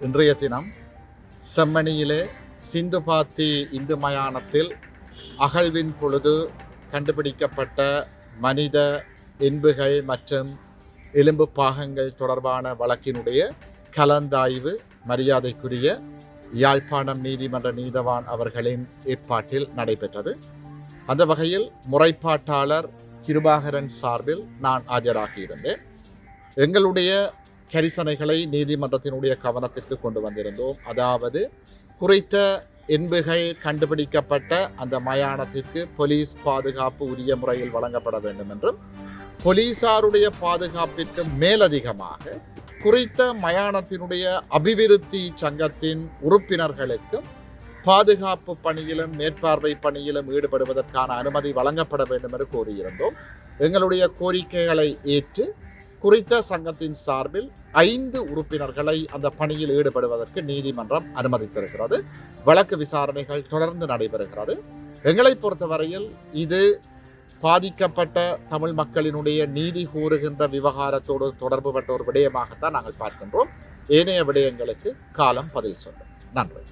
இன்றைய தினம் செம்மணியிலே சிந்துபாத்தி இந்து மயானத்தில் அகழ்வின் பொழுது கண்டுபிடிக்கப்பட்ட மனித இன்புகள் மற்றும் எலும்பு பாகங்கள் தொடர்பான வழக்கினுடைய கலந்தாய்வு மரியாதைக்குரிய யாழ்ப்பாணம் நீதிமன்ற நீதவான் அவர்களின் ஏற்பாட்டில் நடைபெற்றது. அந்த வகையில் முறைப்பாட்டாளர் கிருபாகரன் சார்பில் நான் ஆஜராகியிருந்தேன் எங்களுடைய கரிசனைகளை நீதிமன்றத்தினுடைய கவனத்திற்கு கொண்டு வந்திருந்தோம். அதாவது குறித்த என்புகள் கண்டுபிடிக்கப்பட்ட அந்த மயானத்திற்கு போலீஸ் பாதுகாப்பு உரிய முறையில் வழங்கப்பட வேண்டும் என்றும் போலீசாருடைய பாதுகாப்பிற்கு மேலதிகமாக குறித்த மயானத்தினுடைய அபிவிருத்தி சங்கத்தின் உறுப்பினர்களுக்கும் பாதுகாப்பு பணியிலும் மேற்பார்வை பணியிலும் ஈடுபடுவதற்கான அனுமதி வழங்கப்பட வேண்டும் என்று கோரியிருந்தோம் எங்களுடைய கோரிக்கைகளை ஏற்று குறித்த சங்கத்தின் சார்பில் ஐந்து உறுப்பினர்களை அந்த பணியில் ஈடுபடுவதற்கு நீதிமன்றம் அனுமதித்திருக்கிறது. வழக்கு விசாரணைகள் தொடர்ந்து நடைபெறுகிறது. எங்களை பொறுத்தவரையில் இது பாதிக்கப்பட்ட தமிழ் மக்களினுடைய நீதி கூறுகின்ற விவகாரத்தோடு தொடர்புபட்ட ஒரு விடயமாகத்தான் நாங்கள் பார்க்கின்றோம். ஏனைய விடயங்களுக்கு காலம் பதில் சொல்லும். நன்றி.